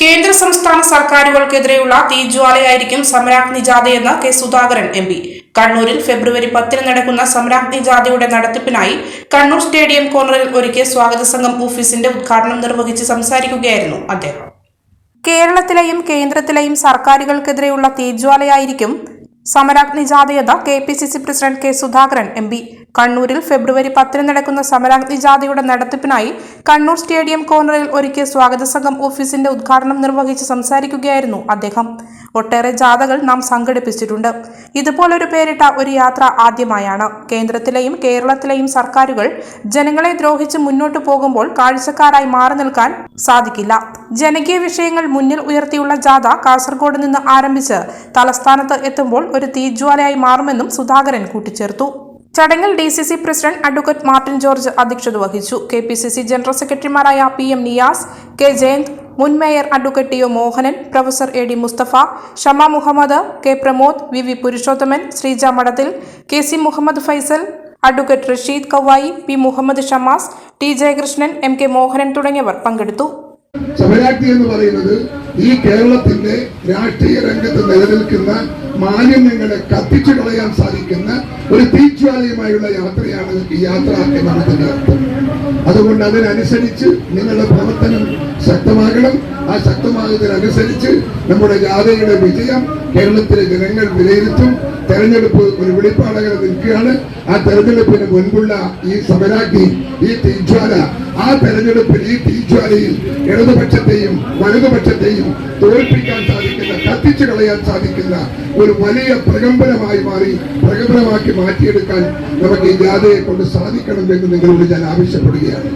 കേന്ദ്ര സംസ്ഥാന സർക്കാരുകൾക്കെതിരെയുള്ള തീജ്വാലയായിരിക്കും സമരാഗ്നി ജാഥയെന്ന് കെ സുധാകരൻ എം പി. കണ്ണൂരിൽ ഫെബ്രുവരി പത്തിന് നടക്കുന്ന സമരാഗ്നി ജാഥയുടെ നടത്തിപ്പിനായി കണ്ണൂർ സ്റ്റേഡിയം കോർണറിൽ ഒരുക്കിയ സ്വാഗത സംഘം ഓഫീസിന്റെ ഉദ്ഘാടനം നിർവഹിച്ച് സംസാരിക്കുകയായിരുന്നു അദ്ദേഹം. കേരളത്തിലെയും കേന്ദ്രത്തിലെയും സർക്കാരുകൾക്കെതിരെയുള്ള തീജ്വാലയായിരിക്കും സമരാഗ്നി ജാഥയെന്ന് K P C C president K Sudhakaran M P. കണ്ണൂരിൽ ഫെബ്രുവരി പത്തിന് നടക്കുന്ന സമരാഗ്നി ജാഥയുടെ നടത്തിപ്പിനായി കണ്ണൂർ സ്റ്റേഡിയം കോർണറിൽ ഒരുക്കിയ സ്വാഗത സംഘം ഓഫീസിന്റെ ഉദ്ഘാടനം നിർവഹിച്ച് സംസാരിക്കുകയായിരുന്നു അദ്ദേഹം. ഒട്ടേറെ ജാഥകൾ നാം സംഘടിപ്പിച്ചിട്ടുണ്ട്. ഇതുപോലൊരു പേരിട്ട ഒരു യാത്ര ആദ്യമായാണ്. കേന്ദ്രത്തിലെയും കേരളത്തിലെയും സർക്കാരുകൾ ജനങ്ങളെ ദ്രോഹിച്ച് മുന്നോട്ടു പോകുമ്പോൾ കാഴ്ചക്കാരായി മാറി നിൽക്കാൻ സാധിക്കില്ല. ജനകീയ വിഷയങ്ങൾ മുന്നിൽ ഉയർത്തിയുള്ള ജാഥ കാസർഗോഡ് നിന്ന് ആരംഭിച്ച് തലസ്ഥാനത്ത് എത്തുമ്പോൾ ഒരു തീജ്വാലയായി മാറുമെന്നും സുധാകരൻ കൂട്ടിച്ചേർത്തു. ചടങ്ങിൽ D C C president advocate Martin George അധ്യക്ഷത വഹിച്ചു. K P C C general സെക്രട്ടറിമാരായ P M Niyas K Jayanth മുൻ mayor advocate T O Mohanan professor A D Mustafa Shama Muhammad K Pramod V V Purushothaman Sreeja Madathil K C Muhammad Faisal advocate Rasheed Kavayi P Muhammad Shamas T Jayakrishnan M K Mohanan തുടങ്ങിയവർ പങ്കെടുത്തു. എന്ന് പറയുന്നത് ഈ കേരളത്തിന്റെ രാഷ്ട്രീയ രംഗത്ത് നിലനിൽക്കുന്ന മാലിന്യങ്ങളെ കത്തിച്ചു കളയാൻ സാധിക്കുന്ന ഒരു തീജ്വാലയുമായുള്ള യാത്രയാണ് ഈ യാത്ര എന്നാണ് തന്നെ അർത്ഥം അതുകൊണ്ട് അതിനനുസരിച്ച് നിങ്ങളുടെ പ്രവർത്തനം ശക്തമാകണം. ആ ശക്തമാകുന്നതിനനുസരിച്ച് നമ്മുടെ ജാഥയുടെ വിജയം കേരളത്തിലെ ജനങ്ങൾ വിലയിരുത്തും. തെരഞ്ഞെടുപ്പ് ഒരു വെളിപ്പാടകരെ നിൽക്കുകയാണ്. ആ തെരഞ്ഞെടുപ്പിന് മുൻപുള്ള ഈ സമരാഗ്നി ഈ തീജ്വാല ആ തെരഞ്ഞെടുപ്പിൽ ഈ തീജ്വാലയിൽ ഇടതുപക്ഷത്തെയും വലതുപക്ഷത്തെയും തോൽപ്പിക്കാൻ സാധിക്കുന്ന കളയാൻ സാധിക്കുന്ന ഒരു വലിയ പ്രകമ്പനമായി മാറി പ്രകമ്പനമാക്കി മാറ്റിയെടുക്കാൻ നമുക്ക് ഈ ജാഥയെ കൊണ്ട് സാധിക്കണം എന്ന് നിങ്ങളോട് ഞാൻ ആവശ്യപ്പെടുകയാണ്.